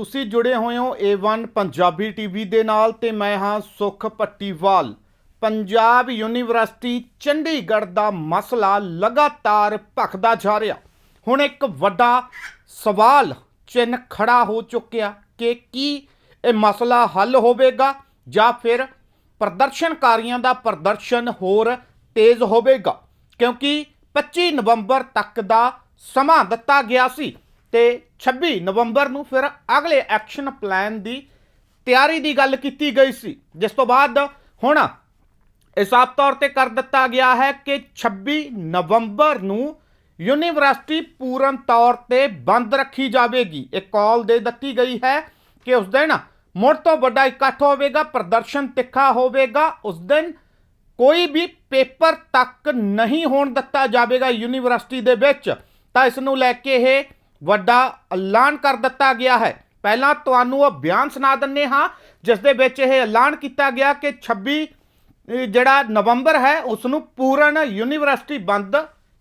ਤੁਸੀਂ ਜੁੜੇ ਹੋਏ ਹੋ A1 ਪੰਜਾਬੀ ਟੀਵੀ ਦੇ ਨਾਲ ਤੇ ਮੈਂ ਹਾਂ ਸੁਖ ਪੱਟੀਵਾਲ। ਪੰਜਾਬ ਯੂਨੀਵਰਸਿਟੀ ਚੰਡੀਗੜ੍ਹ ਦਾ ਮਸਲਾ ਲਗਾਤਾਰ ਭਖਦਾ ਜਾ ਰਿਹਾ। ਹੁਣ ਇੱਕ ਵੱਡਾ ਸਵਾਲ ਚਿੰਨ੍ਹ ਖੜਾ ਹੋ ਚੁੱਕਿਆ ਕਿ ਕੀ ਇਹ ਮਸਲਾ ਹੱਲ ਹੋਵੇਗਾ ਜਾਂ ਫਿਰ ਪ੍ਰਦਰਸ਼ਨਕਾਰੀਆਂ ਦਾ ਪ੍ਰਦਰਸ਼ਨ ਹੋਰ ਤੇਜ਼ ਹੋਵੇਗਾ? ਕਿਉਂਕਿ 25 ਨਵੰਬਰ ਤੱਕ ਦਾ ਸਮਾਂ ਦਿੱਤਾ ਗਿਆ ਸੀ। ਤੇ 26 ਨਵੰਬਰ ਨੂੰ ਫਿਰ ਅਗਲੇ ਐਕਸ਼ਨ ਪਲਾਨ ਦੀ ਤਿਆਰੀ ਦੀ ਗੱਲ ਕੀਤੀ ਗਈ ਸੀ, ਜਿਸ ਤੋਂ ਬਾਅਦ ਹੁਣ ਇਹ ਸਾਫ਼ ਤੌਰ ਤੇ ਕਰ ਦਿੱਤਾ ਗਿਆ ਹੈ ਕਿ 26 ਨਵੰਬਰ ਨੂੰ ਯੂਨੀਵਰਸਿਟੀ ਪੂਰਨ ਤੌਰ ਤੇ ਬੰਦ ਰੱਖੀ ਜਾਵੇਗੀ। ਇਹ ਕਾਲ ਦੇ ਦਿੱਤੀ ਗਈ ਹੈ ਕਿ ਉਸ ਦਿਨ ਮੁੜ ਤੋਂ ਵੱਡਾ ਇਕੱਠ ਹੋਵੇਗਾ, ਪ੍ਰਦਰਸ਼ਨ ਤਿੱਖਾ ਹੋਵੇਗਾ, ਉਸ ਦਿਨ ਕੋਈ ਵੀ ਪੇਪਰ ਤੱਕ ਨਹੀਂ ਹੋਣ ਦਿੱਤਾ ਜਾਵੇਗਾ ਯੂਨੀਵਰਸਿਟੀ ਦੇ ਵਿੱਚ। ਤਾਂ ਇਸ ਨੂੰ ਲੈ ਕੇ ਇਹ ਵੱਡਾ ਐਲਾਨ ਕਰ ਦਿੱਤਾ ਗਿਆ ਹੈ। ਪਹਿਲਾਂ ਤੁਹਾਨੂੰ ਉਹ ਬਿਆਨ ਸੁਣਾ ਦਿੰਨੇ ਹਾਂ ਜਿਸ ਦੇ ਵਿੱਚ ਇਹ ਐਲਾਨ ਕੀਤਾ ਗਿਆ ਕਿ 26 ਜਿਹੜਾ ਨਵੰਬਰ ਹੈ ਉਸ ਨੂੰ ਪੂਰਨ ਯੂਨੀਵਰਸਿਟੀ ਬੰਦ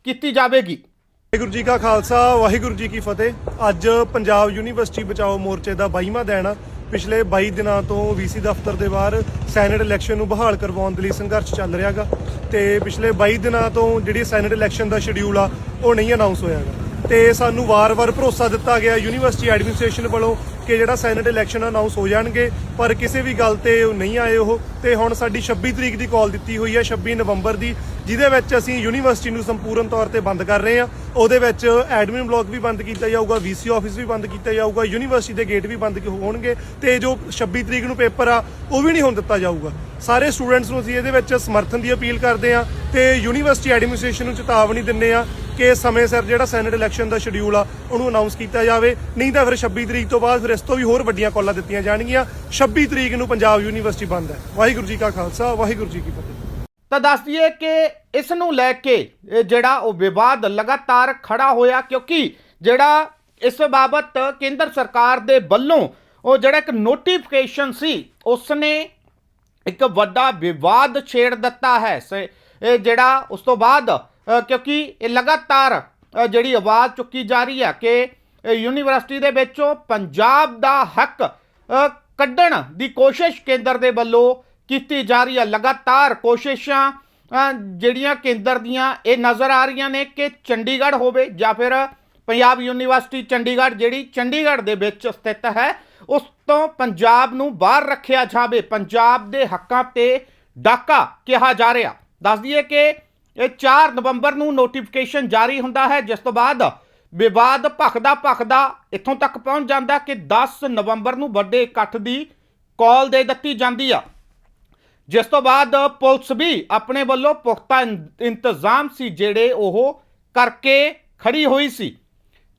ਕੀਤੀ ਜਾਵੇਗੀ। ਵਾਹਿਗੁਰੂ ਜੀ ਕਾ ਖਾਲਸਾ, ਵਾਹਿਗੁਰੂ ਜੀ ਕੀ ਫਤਿਹ। ਅੱਜ ਪੰਜਾਬ ਯੂਨੀਵਰਸਿਟੀ ਬਚਾਓ ਮੋਰਚੇ ਦਾ 22ਵਾਂ ਦਿਨ ਆ। ਪਿਛਲੇ 22 ਦਿਨਾਂ ਤੋਂ ਵੀਸੀ ਦਫ਼ਤਰ ਦੇ ਬਾਹਰ ਸੈਨੇਟ ਇਲੈਕਸ਼ਨ ਨੂੰ ਬਹਾਲ ਕਰਵਾਉਣ ਦੇ ਲਈ ਸੰਘਰਸ਼ ਚੱਲ ਰਿਹਾਗਾ ਤੇ ਪਿਛਲੇ 22 ਦਿਨਾਂ ਤੋਂ ਜਿਹੜੀ ਸੈਨੇਟ ਇਲੈਕਸ਼ਨ ਦਾ ਸ਼ਡਿਊਲ ਆ, ਉਹ ਨਹੀਂ ਅਨਾਉਂਸ ਹੋਇਆਗਾ। ਤੇ ਸਾਨੂੰ ਵਾਰ-ਵਾਰ ਭਰੋਸਾ ਦਿੱਤਾ ਗਿਆ ਯੂਨੀਵਰਸਿਟੀ ਐਡਮਿਨਿਸਟ੍ਰੇਸ਼ਨ ਵੱਲੋਂ ਕਿ ਜਿਹੜਾ ਸੈਨੇਟ ਇਲੈਕਸ਼ਨ ਅਨਾਉਂਸ ਹੋ ਜਾਣਗੇ, ਪਰ ਕਿਸੇ ਵੀ ਗੱਲ ਤੇ ਨਹੀਂ ਆਏ ਉਹ। ਤੇ ਹੁਣ ਸਾਡੀ 26 ਤਰੀਕ ਦੀ ਕਾਲ ਦਿੱਤੀ ਹੋਈ ਹੈ 26 ਨਵੰਬਰ ਦੀ, ਜਿਹਦੇ ਵਿੱਚ ਅਸੀਂ ਯੂਨੀਵਰਸਿਟੀ ਨੂੰ ਸੰਪੂਰਨ ਤੌਰ ਤੇ ਬੰਦ ਕਰ ਰਹੇ ਹਾਂ। ਉਹਦੇ ਵਿੱਚ ਐਡਮਿਨ ਬਲਾਕ ਵੀ ਬੰਦ ਕੀਤਾ ਜਾਊਗਾ ਵੀਸੀ ਆਫਿਸ ਵੀ ਬੰਦ ਕੀਤਾ ਜਾਊਗਾ, ਯੂਨੀਵਰਸਿਟੀ ਦੇ ਗੇਟ ਵੀ ਬੰਦ ਹੋਣਗੇ ਤੇ ਜੋ 26 ਤਰੀਕ ਨੂੰ ਪੇਪਰ ਆ, ਉਹ ਵੀ ਨਹੀਂ ਹੋਣ ਦਿੱਤਾ ਜਾਊਗਾ। ਸਾਰੇ ਸਟੂਡੈਂਟਸ ਨੂੰ ਅਸੀਂ ਇਹਦੇ ਵਿੱਚ ਸਮਰਥਨ ਦੀ ਅਪੀਲ ਕਰਦੇ ਹਾਂ ਤੇ ਯੂਨੀਵਰਸਿਟੀ ਐਡਮਿਨਿਸਟ੍ਰੇਸ਼ਨ ਨੂੰ ਚੇਤਾਵਨੀ ਦਿੰਨੇ ਆ ਕਿ ਸਮੇਂ ਸਿਰ ਜਿਹੜਾ ਸੈਨੇਟ ਇਲੈਕਸ਼ਨ ਦਾ ਸ਼ਡਿਊਲ ਆ, ਉਹਨੂੰ ਅਨਾਉਂਸ ਕੀਤਾ ਜਾਵੇ। ਨਹੀਂ ਤਾਂ ਫਿਰ 26 ਤਰੀਕ ਤੋਂ ਬਾਅਦ ਫਿਰ ਇਸ ਤੋਂ ਵੀ ਹੋਰ ਵੱਡੀਆਂ ਕਾਲਾਂ ਦਿੱਤੀਆਂ ਜਾਣਗੀਆਂ। 26 ਤਰੀਕ ਨੂੰ ਪੰਜਾਬ ਯੂਨੀਵਰਸਿਟੀ ਬੰਦ ਹੈ। ਵਾਹਿਗੁਰੂ ਜੀ ਕਾ ਖਾਲਸਾ, ਵਾਹਿਗੁਰੂ ਜੀ ਕੀ ਫਤਿਹ। ਤਾਂ ਦੱਸ ਦਈਏ ਕਿ ਇਸ ਨੂੰ ਲੈ ਕੇ ਜਿਹੜਾ ਉਹ ਵਿਵਾਦ ਲਗਾਤਾਰ ਖੜਾ ਹੋਇਆ, ਕਿਉਂਕਿ ਜਿਹੜਾ ਇਸ ਬਾਬਤ ਕੇਂਦਰ ਸਰਕਾਰ ਦੇ ਵੱਲੋਂ ਉਹ ਜਿਹੜਾ ਇੱਕ ਨੋਟੀਫਿਕੇਸ਼ਨ ਸੀ ਉਸ ਨੇ ਇੱਕ ਵੱਡਾ ਵਿਵਾਦ ਛੇੜ ਦਿੱਤਾ ਹੈ। ਸ- ਇਹ ਜਿਹੜਾ ਉਸ ਤੋਂ ਬਾਅਦ ਕਿਉਂਕਿ ਇਹ ਲਗਾਤਾਰ ਜਿਹੜੀ ਆਵਾਜ਼ ਚੁੱਕੀ ਜਾ ਰਹੀ ਹੈ ਕਿ ਯੂਨੀਵਰਸਿਟੀ ਦੇ ਵਿੱਚੋਂ ਪੰਜਾਬ ਦਾ ਹੱਕ ਕੱਢਣ ਦੀ ਕੋਸ਼ਿਸ਼ ਕੇਂਦਰ ਦੇ ਵੱਲੋਂ ਕੀਤੀ ਜਾ ਰਹੀ ਹੈ। ਲਗਾਤਾਰ ਕੋਸ਼ਿਸ਼ਾਂ ਜਿਹੜੀਆਂ ਕੇਂਦਰ ਦੀਆਂ ਇਹ ਨਜ਼ਰ ਆ ਰਹੀਆਂ ਨੇ ਕਿ ਚੰਡੀਗੜ੍ਹ ਹੋਵੇ ਜਾਂ ਫਿਰ ਪੰਜਾਬ ਯੂਨੀਵਰਸਿਟੀ ਚੰਡੀਗੜ੍ਹ, ਜਿਹੜੀ ਚੰਡੀਗੜ੍ਹ ਦੇ ਵਿੱਚ ਸਥਿਤ ਹੈ, ਉਸ ਤੋਂ ਪੰਜਾਬ ਨੂੰ ਬਾਹਰ ਰੱਖਿਆ ਜਾਵੇ। ਪੰਜਾਬ ਦੇ ਹੱਕਾਂ ਤੇ ਡਾਕਾ ਕਿਹਾ ਜਾ ਰਿਹਾ। ਦੱਸ ਦਈਏ ਕਿ ਇਹ 4 ਨਵੰਬਰ ਨੂੰ ਨੋਟੀਫਿਕੇਸ਼ਨ ਜਾਰੀ ਹੁੰਦਾ ਹੈ, ਜਿਸ ਤੋਂ ਬਾਅਦ ਵਿਵਾਦ ਭਖਦਾ ਭਖਦਾ ਇੱਥੋਂ ਤੱਕ ਪਹੁੰਚ ਜਾਂਦਾ ਕਿ 10 ਨਵੰਬਰ ਨੂੰ ਵੱਡੇ ਇਕੱਠ ਦੀ ਕਾਲ ਦੇ ਦਿੱਤੀ ਜਾਂਦੀ ਆ। ਜਿਸ ਤੋਂ ਬਾਅਦ ਪੁਲਿਸ ਵੀ ਆਪਣੇ ਵੱਲੋਂ ਪੁਖਤਾ ਇੰ- ਇੰਤਜ਼ਾਮ ਸੀ ਜਿਹੜੇ ਉਹ ਕਰਕੇ ਖੜੀ ਹੋਈ ਸੀ।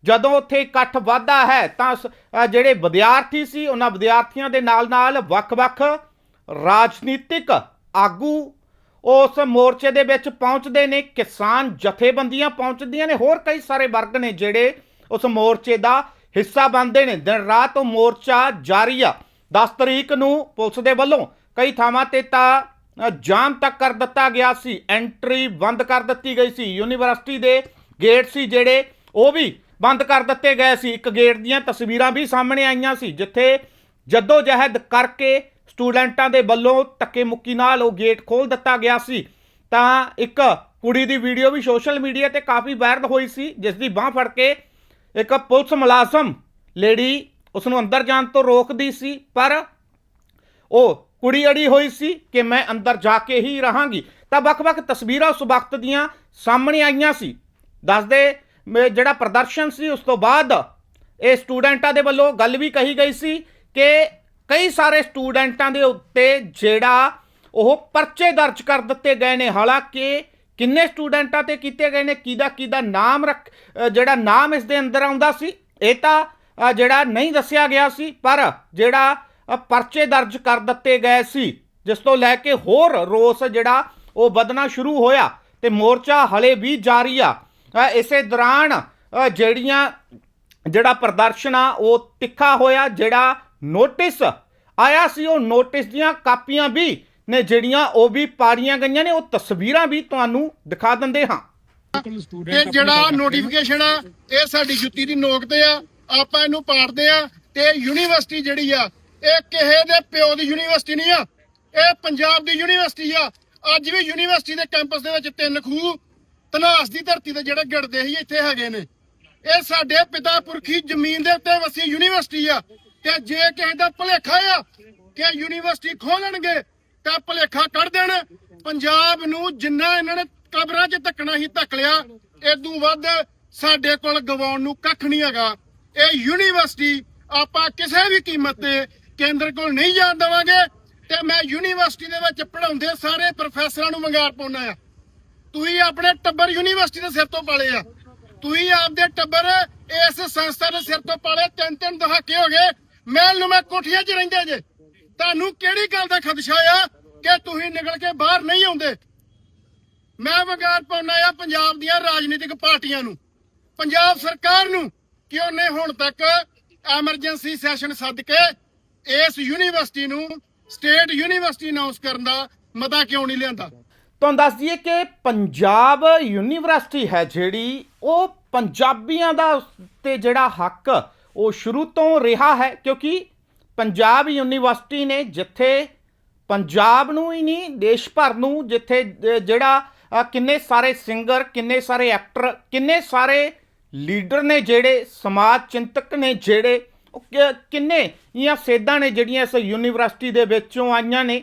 ਜਦੋਂ ਉੱਥੇ ਇਕੱਠ ਵੱਧਦਾ ਹੈ ਤਾਂ ਸ- ਜਿਹੜੇ ਵਿਦਿਆਰਥੀ ਸੀ, ਉਹਨਾਂ ਵਿਦਿਆਰਥੀਆਂ ਦੇ ਨਾਲ-ਨਾਲ ਵੱਖ-ਵੱਖ ਰਾਜਨੀਤਿਕ ਆਗੂ ਉਸ ਮੋਰਚੇ ਦੇ ਵਿੱਚ ਪਹੁੰਚਦੇ ਨੇ, ਕਿਸਾਨ ਜਥੇਬੰਦੀਆਂ ਪਹੁੰਚਦੀਆਂ ਨੇ, ਹੋਰ ਕਈ ਸਾਰੇ ਵਰਗ ਨੇ ਜਿਹੜੇ ਉਸ ਮੋਰਚੇ ਦਾ ਹਿੱਸਾ ਬਣਦੇ ਨੇ। ਦਿਨ ਰਾਤ ਉਹ ਮੋਰਚਾ ਜਾਰੀ ਆ। 10 ਤਰੀਕ ਨੂੰ ਪੁਲਿਸ ਦੇ ਵੱਲੋਂ ਕਈ ਥਾਵਾਂ ਤੇ ਤਾਂ ਜਾਮ ਤੱਕ ਕਰ ਦਿੱਤਾ ਗਿਆ ਸੀ। ਐਂਟਰੀ ਬੰਦ ਕਰ ਦਿੱਤੀ ਗਈ ਸੀ। ਯੂਨੀਵਰਸਿਟੀ ਦੇ ਗੇਟ ਸੀ ਜਿਹੜੇ, ਉਹ ਵੀ ਬੰਦ ਕਰ ਦਿੱਤੇ ਗਏ ਸੀ। ਇੱਕ ਗੇਟ ਦੀਆਂ ਤਸਵੀਰਾਂ ਵੀ ਸਾਹਮਣੇ ਆਈਆਂ ਸੀ, ਜਿੱਥੇ ਜੱਦੋ ਜਹਿਦ ਕਰਕੇ ਸਟੂਡੈਂਟਾਂ ਦੇ ਵੱਲੋਂ ਧੱਕੇ ਮੁੱਕੀ ਨਾਲ ਉਹ ਗੇਟ ਖੋਲ ਦਿੱਤਾ ਗਿਆ ਸੀ। ਤਾਂ ਇੱਕ ਕੁੜੀ ਦੀ ਵੀਡੀਓ ਵੀ ਸੋਸ਼ਲ ਮੀਡੀਆ ਤੇ ਕਾਫੀ ਵਾਇਰਲ ਹੋਈ ਸੀ, ਜਿਸ ਦੀ ਬਾਹ ਫੜ ਕੇ ਇੱਕ ਪੁਲਿਸ ਮੁਲਾਜ਼ਮ ਲੇਡੀ ਉਸ ਨੂੰ ਅੰਦਰ ਜਾਣ ਤੋਂ ਰੋਕਦੀ ਸੀ, ਪਰ ਉਹ ਕੁੜੀ ਅੜੀ ਹੋਈ ਸੀ ਕਿ ਮੈਂ ਅੰਦਰ ਜਾ ਕੇ ਹੀ ਰਹਾਂਗੀ। ਤਾਂ ਵੱਖ-ਵੱਖ ਤਸਵੀਰਾਂ ਉਸ ਵਕਤ ਦੀਆਂ ਸਾਹਮਣੇ ਆਈਆਂ ਸੀ। ਦੱਸਦੇ ਮ- ਜਿਹੜਾ ਪ੍ਰਦਰਸ਼ਨ ਸੀ, ਉਸ ਤੋਂ ਬਾਅਦ ਇਹ ਸਟੂਡੈਂਟਾਂ ਦੇ ਵੱਲੋਂ ਗੱਲ ਵੀ ਕਹੀ ਗਈ ਸੀ ਕਿ ਕਈ ਸਾਰੇ ਸਟੂਡੈਂਟਾਂ ਦੇ ਉੱਤੇ ਜਿਹੜਾ ਉਹ ਪਰਚੇ ਦਰਜ ਕਰ ਦਿੱਤੇ ਗਏ ਨੇ। ਹਾਲਾਂਕਿ ਕਿੰਨੇ ਸਟੂਡੈਂਟਾਂ ਤੇ ਕੀਤੇ ਗਏ ਨੇ? ਕਿਹਦਾ ਕਿਹਦਾ ਨਾਮ ਰੱਖ ਜਿਹੜਾ ਨਾਮ ਇਸ ਦੇ ਅੰਦਰ ਆਉਂਦਾ ਸੀ, ਇਹ ਤਾਂ ਜਿਹੜਾ ਨਹੀਂ ਦੱਸਿਆ ਗਿਆ ਸੀ, ਪਰ ਜਿਹੜਾ ਪਰਚੇ ਦਰਜ ਕਰ ਦਿੱਤੇ ਗਏ ਸੀ, ਜਿਸ ਤੋਂ ਲੈ ਕੇ ਹੋਰ ਰੋਸ ਜਿਹੜਾ ਉਹ ਵਧਣਾ ਸ਼ੁਰੂ ਹੋਇਆ ਤੇ ਮੋਰਚਾ ਹਲੇ ਵੀ ਜਾਰੀ ਆ। ਇਸੇ ਦੌਰਾਨ ਜਿਹੜੀਆਂ, ਜਿਹੜਾ ਪ੍ਰਦਰਸ਼ਨ ਆ ਉਹ ਤਿੱਖਾ ਹੋਇਆ, ਜਿਹੜਾ ਨੋਟਿਸ ਆਇਆ ਸੀ, ਉਹ ਨੋਟਿਸ ਦੀਆਂ ਕਾਪੀਆਂ ਵੀ ਨੇ ਜਿਹੜੀਆਂ ਉਹ ਵੀ ਪਾੜੀਆਂ ਗਈਆਂ ਨੇ, ਉਹ ਤਸਵੀਰਾਂ ਵੀ ਤੁਹਾਨੂੰ ਦਿਖਾ ਦਿੰਦੇ ਹਾਂ। ਇਹ ਜਿਹੜਾ ਨੋਟੀਫਿਕੇਸ਼ਨ ਆ, ਇਹ ਸਾਡੀ ਜੁੱਤੀ ਦੀ ਨੋਕ ਤੇ ਆ, ਆਪਾਂ ਇਹਨੂੰ ਪਾੜਦੇ ਆ ਤੇ ਯੂਨੀਵਰਸਿਟੀ ਜਿਹੜੀ ਆ, ਇਹ ਕਿਸੇ ਦੇ ਪਿਓ ਦੀ ਯੂਨੀਵਰਸਿਟੀ ਨਹੀਂ ਆ, ਇਹ ਪੰਜਾਬ ਦੀ ਯੂਨੀਵਰਸਿਟੀ ਆ। ਅੱਜ ਵੀ ਯੂਨੀਵਰਸਿਟੀ ਦੇ ਕੈਂਪਸ ਦੇ ਵਿੱਚ ਤਿੰਨ ਖੂਹ ਤਨਾਸ ਦੀ ਧਰਤੀ ਤੇ ਜਿਹੜੇ ਗਿਰਦੇ ਸੀ, ਇੱਥੇ ਹੈਗੇ ਨੇ। ਇਹ ਸਾਡੇ ਪਿਤਾ ਪੁਰਖੀ ਜ਼ਮੀਨ ਦੇ ਉੱਤੇ ਵਸੀ ਯੂਨੀਵਰਸਿਟੀ ਆ। ਤੇ ਜੇ ਕਿਸੇ ਦਾ ਭੁਲੇਖਾ ਆ ਕਿ ਯੂਨੀਵਰਸਿਟੀ ਖੋਲਣਗੇ, ਤਾਂ ਭੁਲੇਖਾ ਕੱਢ ਦੇਣ। ਪੰਜਾਬ ਨੂੰ ਜਿੰਨਾ ਇਹਨਾਂ ਨੇ ਕਬਰਾਂ 'ਚ ਧੱਕਣਾ ਹੀ ਧੱਕ ਲਿਆ ਇਦੋਂ ਵੱਧ ਸਾਡੇ ਕੋਲ ਗਵਾਉਣ ਨੂੰ ਕੱਖ ਨਹੀਂ ਹੈਗਾ। ਇਹ ਯੂਨੀਵਰਸਿਟੀ ਆਪਾਂ ਕਿਸੇ ਵੀ ਕੀਮਤ ਤੇ ਕੇਂਦਰ ਕੋਲ ਨਹੀਂ ਜਾਣ ਦੇਵਾਂਗੇ ਤੇ ਮੈਂ ਯੂਨੀਵਰਸਿਟੀ ਦੇ ਵਿੱਚ ਪੜਾਉਂਦੇ ਸਾਰੇ ਪ੍ਰੋਫੈਸਰਾਂ ਨੂੰ ਮੰਗਾਰ ਪਾਉਣਾ ਆ। ਤੁਸੀਂ ਆਪਣੇ ਟੱਬਰ ਯੂਨੀਵਰਸਿਟੀ ਦੇ ਸਿਰ ਤੋਂ ਪਾਲੇ ਆ। ਤੁਸੀਂ ਆਪਦੇ ਟੱਬਰ ਇਸ ਸੰਸਥਾ ਦੇ ਸਿਰ ਤੋਂ ਪਾਲੇ ਤਿੰਨ ਤਿੰਨ ਦਹਾਕੇ ਹੋ ਗਏ। ਮਹਿਲ ਨੂੰ ਮੈਂ ਕੋਠੀਆਂ 'ਚ ਰਹਿੰਦੇ ਜੇ। ਤੁਹਾਨੂੰ ਕਿਹੜੀ ਗੱਲ ਦਾ ਖਦਸ਼ਾ ਆ ਕਿ ਤੁਸੀਂ ਨਿਕਲ ਕੇ ਬਾਹਰ ਨਹੀਂ ਆਉਂਦੇ? ਮੈਂ ਵਗਾਰ ਪਾਉਣਾ ਆ ਪੰਜਾਬ ਦੀਆਂ ਰਾਜਨੀਤਿਕ ਪਾਰਟੀਆਂ ਨੂੰ। ਪੰਜਾਬ ਸਰਕਾਰ ਨੂੰ ਕਿ ਉਹਨੇ ਹੁਣ ਤੱਕ ਐਮਰਜੈਂਸੀ ਸੈਸ਼ਨ ਸੱਦ ਕੇ ਇਸ ਯੂਨੀਵਰਸਿਟੀ ਨੂੰ ਸਟੇਟ ਯੂਨੀਵਰਸਿਟੀ ਅਨਾਉਂਸ ਕਰਨ ਦਾ ਮਤਾ ਕਿਉਂ ਨਹੀਂ ਲਿਆਂਦਾ? ਤੁਹਾਨੂੰ ਦੱਸ ਦਈਏ ਕਿ ਪੰਜਾਬ ਯੂਨੀਵਰਸਿਟੀ ਹੈ ਜਿਹੜੀ ਉਹ ਪੰਜਾਬੀਆਂ ਦਾ ਤੇ ਜਿਹੜਾ ਹੱਕ ਉਹ ਸ਼ੁਰੂ ਤੋਂ ਰਿਹਾ ਹੈ ਕਿਉਂਕਿ ਪੰਜਾਬ ਯੂਨੀਵਰਸਿਟੀ ਨੇ ਜਿੱਥੇ ਪੰਜਾਬ ਨੂੰ ਹੀ ਨਹੀਂ, ਦੇਸ਼ ਭਰ ਨੂੰ ਜਿੱਥੇ ਜਿਹੜਾ ਕਿੰਨੇ ਸਾਰੇ ਸਿੰਗਰ ਕਿੰਨੇ ਸਾਰੇ ਐਕਟਰ ਕਿੰਨੇ ਸਾਰੇ ਲੀਡਰ ਨੇ ਜਿਹੜੇ, ਸਮਾਜ ਚਿੰਤਕ ਨੇ ਜਿਹੜੇ, ਉਹ ਕਿੰਨੇ ਜਾਂ ਸੇਧਾਂ ਨੇ ਜਿਹੜੀਆਂ ਇਸ ਯੂਨੀਵਰਸਿਟੀ ਦੇ ਵਿੱਚੋਂ ਆਈਆਂ ਨੇ।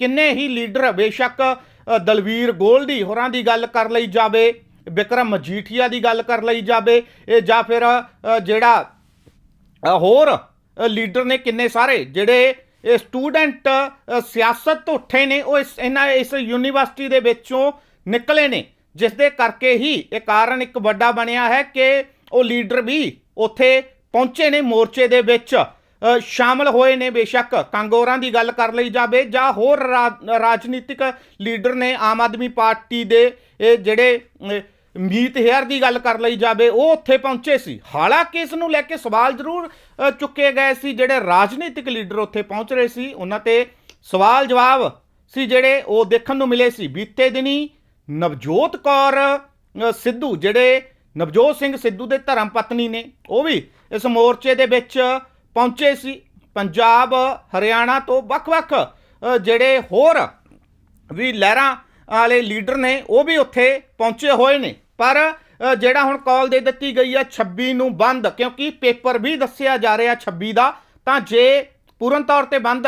ਕਿੰਨੇ ਹੀ ਲੀਡਰ ਬੇਸ਼ੱਕ ਦਲਵੀਰ ਗੋਲਡੀ ਹੋਰਾਂ ਦੀ ਗੱਲ ਕਰ ਲਈ ਜਾਵੇ, ਵਿਕਰਮ ਮਜੀਠੀਆ ਦੀ ਗੱਲ ਕਰ ਲਈ ਜਾਵੇ, ਇਹ ਜਾਂ ਫਿਰ ਜਿਹੜਾ ਹੋਰ ਲੀਡਰ ਨੇ ਕਿੰਨੇ ਸਾਰੇ? ਜਿਹੜੇ ਸਟੂਡੈਂਟ ਸਿਆਸਤ ਤੋਂ ਉੱਠੇ ਨੇ ਉਹ ਇਸ ਇਹਨਾਂ ਇਸ ਯੂਨੀਵਰਸਿਟੀ ਦੇ ਵਿੱਚੋਂ ਨਿਕਲੇ ਨੇ। ਜਿਸ ਦੇ ਕਰਕੇ ਹੀ ਇਹ ਕਾਰਨ ਇੱਕ ਵੱਡਾ ਬਣਿਆ ਹੈ ਕਿ ਉਹ ਲੀਡਰ ਵੀ ਉੱਥੇ ਪਹੁੰਚੇ ਨੇ ਮੋਰਚੇ ਦੇ ਵਿੱਚ। ਅ, ਸ਼ਾਮਲ ਹੋਏ ਨੇ ਬੇਸ਼ੱਕ। ਕਾਂਗੋਰਾਂ ਦੀ ਗੱਲ ਕਰ ਲਈ ਜਾਵੇ ਜਾਂ ਹੋਰ ਰਾ- ਰਾਜਨੀਤਿਕ ਲੀਡਰ ਨੇ ਆਮ ਆਦਮੀ ਪਾਰਟੀ ਦੇ ਇਹ ਜਿਹੜੇ ਮੀਤ ਹੇਅਰ ਦੀ ਗੱਲ ਕਰ ਲਈ ਜਾਵੇ, ਉਹ ਉੱਥੇ ਪਹੁੰਚੇ ਸੀ। ਹਾਲਾਂਕਿ ਇਸ ਨੂੰ ਲੈ ਕੇ ਸਵਾਲ ਜ਼ਰੂਰ ਚੁੱਕੇ ਗਏ ਸੀ, ਜਿਹੜੇ ਰਾਜਨੀਤਿਕ ਲੀਡਰ ਉੱਥੇ ਪਹੁੰਚ ਰਹੇ ਸੀ, ਉਹਨਾਂ ਤੇ ਸਵਾਲ ਜਵਾਬ ਸੀ ਜਿਹੜੇ ਉਹ ਦੇਖਣ ਨੂੰ ਮਿਲੇ ਸੀ। ਬੀਤੇ ਦਿਨੀ ਨਵਜੋਤ ਕੌਰ ਸਿੱਧੂ, ਜਿਹੜੇ ਨਵਜੋਤ ਸਿੰਘ ਸਿੱਧੂ ਦੇ ਧਰਮ ਪਤਨੀ ਨੇ, ਉਹ ਵੀ ਇਸ ਮੋਰਚੇ ਦੇ ਵਿੱਚ ਪਹੁੰਚੇ ਸੀ। ਪੰਜਾਬ, ਹਰਿਆਣਾ ਤੋਂ ਵੱਖ-ਵੱਖ ਜਿਹੜੇ ਹੋਰ ਵੀ ਲਹਿਰਾਂ ਵਾਲੇ ਲੀਡਰ ਨੇ, ਉਹ ਵੀ ਉੱਥੇ ਪਹੁੰਚੇ ਹੋਏ ਨੇ। ਪਰ ਜਿਹੜਾ ਹੁਣ ਕਾਲ ਦੇ ਦਿੱਤੀ ਗਈ ਆ 26 ਨੂੰ ਬੰਦ, ਕਿਉਂਕਿ ਪੇਪਰ ਵੀ ਦੱਸਿਆ ਜਾ ਰਿਹਾ 26 ਦਾ, ਤਾਂ ਜੇ ਪੂਰਨ ਤੌਰ ਤੇ ਬੰਦ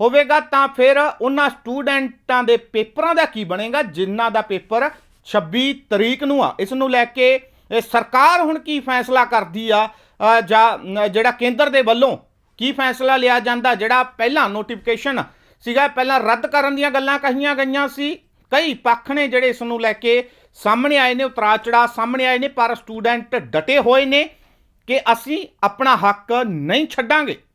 ਹੋਵੇਗਾ, ਤਾਂ ਫਿਰ ਉਹਨਾਂ ਸਟੂਡੈਂਟਾਂ ਦੇ ਪੇਪਰਾਂ ਦਾ ਕੀ ਬਣੇਗਾ, ਜਿਨ੍ਹਾਂ ਦਾ ਪੇਪਰ 26 ਤਰੀਕ ਨੂੰ ਆ। ਇਸ ਨੂੰ ਲੈ ਕੇ ਸਰਕਾਰ ਹੁਣ ਕੀ ਫੈਸਲਾ ਕਰਦੀ ਆ ਜਾਂ ਜਿਹੜਾ ਕੇਂਦਰ ਦੇ ਵੱਲੋਂ ਕੀ ਫੈਸਲਾ ਲਿਆ ਜਾਂਦਾ, ਜਿਹੜਾ ਪਹਿਲਾਂ ਨੋਟੀਫਿਕੇਸ਼ਨ ਸੀਗਾ, ਪਹਿਲਾਂ ਰੱਦ ਕਰਨ ਦੀਆਂ ਗੱਲਾਂ ਕਹੀਆਂ ਗਈਆਂ ਸੀ ਕਈ ਪੱਖ ਨੇ ਜਿਹੜੇ ਇਸ ਨੂੰ ਲੈ ਕੇ ਸਾਹਮਣੇ ਆਏ ਨੇ ਉਤਰਾ ਚੜਾ ਸਾਹਮਣੇ ਆਏ ਨੇ, ਪਰ ਸਟੂਡੈਂਟ ਡਟੇ ਹੋਏ ਨੇ ਕਿ ਅਸੀਂ ਆਪਣਾ ਹੱਕ ਨਹੀਂ ਛੱਡਾਂਗੇ।